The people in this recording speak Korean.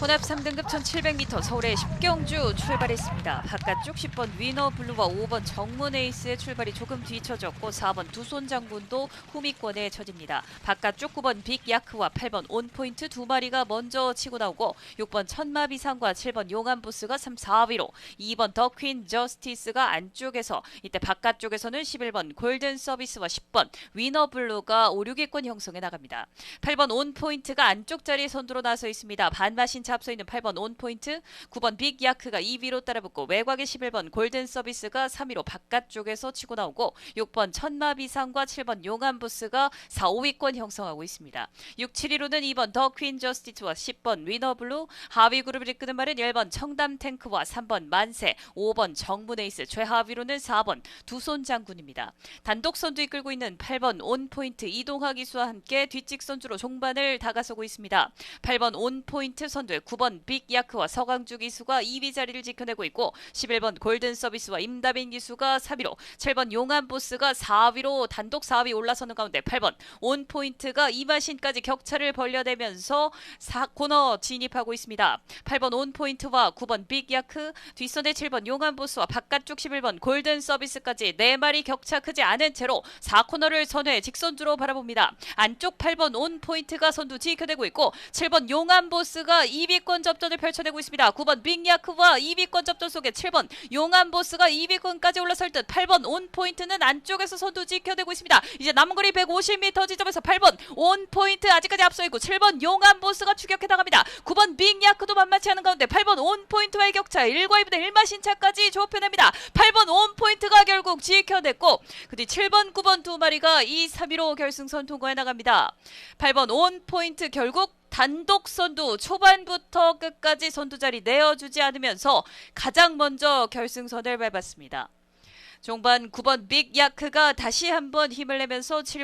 혼합 3등급 1700m 서울의 10경주 출발했습니다. 바깥쪽 10번 위너 블루와 5번 정문 에이스의 출발이 조금 뒤처졌고 4번 두손 장군도 후미권에 처집니다. 바깥쪽 9번 빅 야크와 8번 온포인트 두 마리가 먼저 치고 나오고 6번 천마비상과 7번 용암부스가 3, 4위로 2번 더 퀸 저스티스가 안쪽에서 이때 바깥쪽에서는 11번 골든 서비스와 10번 위너 블루가 5, 6위권 형성해 나갑니다. 8번 온포인트가 안쪽 자리에 선두로 나서 있습니다. 반마신 차 앞서 있는 8번 온포인트, 9번 빅 야크가 2위로 따라붙고 외곽의 11번 골든 서비스가 3위로 바깥쪽에서 치고 나오고 6번 천마비상과 7번 용암부스가 4, 5위권 형성하고 있습니다. 6, 7위로는 2번 더퀸 저스티스와 10번 위너블루, 하위 그룹을 이끄는 말은 1번 청담 탱크와 3번 만세, 5번 정문에이스, 최하위로는 4번 두손 장군입니다. 단독 선두 이끌고 있는 8번 온포인트 이동하 기수와 함께 뒷직 선두로 종반을 다가서고 있습니다. 8번 온포인트 선두에 9번 빅야크와 서강주 기수가 2위 자리를 지켜내고 있고 11번 골든 서비스와 임다빈 기수가 3위로 7번 용암보스가 4위로 단독 4위 올라서는 가운데 8번 온포인트가 이마신까지 격차를 벌려내면서 4 코너 진입하고 있습니다. 8번 온포인트와 9번 빅야크 뒷선에 7번 용암보스와 바깥쪽 11번 골든 서비스까지 4마리 격차 크지 않은 채로 4코너를 선회 직선주로 바라봅니다. 안쪽 8번 온포인트가 선두 지켜내고 있고 7번 용암보스가 2위권 접전을 펼쳐내고 있습니다. 9번 빅야크와 2위권 접전 속에 7번 용암보스가 2위권까지 올라설 듯 8번 온포인트는 안쪽에서 선두 지켜내고 있습니다. 이제 남은 거리 150m 지점에서 8번 온포인트 아직까지 앞서 있고 7번 용암보스가 추격해 나갑니다. 9번 빅야크도 만만치 않은 가운데 8번 온포인트와의 격차 1과 2분의 1마 신차까지 좁혀냅니다. 8번 온포인트가 결국 지켜냈고 그 뒤 7번 9번 두 마리가 2, 3위로 결승선 통과해 나갑니다. 8번 온포인트 결국 단독 선두 초반부터 끝까지 선두 자리 내어주지 않으면서 가장 먼저 결승선을 밟았습니다. 종반 9번 빅야크가 다시 한번 힘을 내면서 7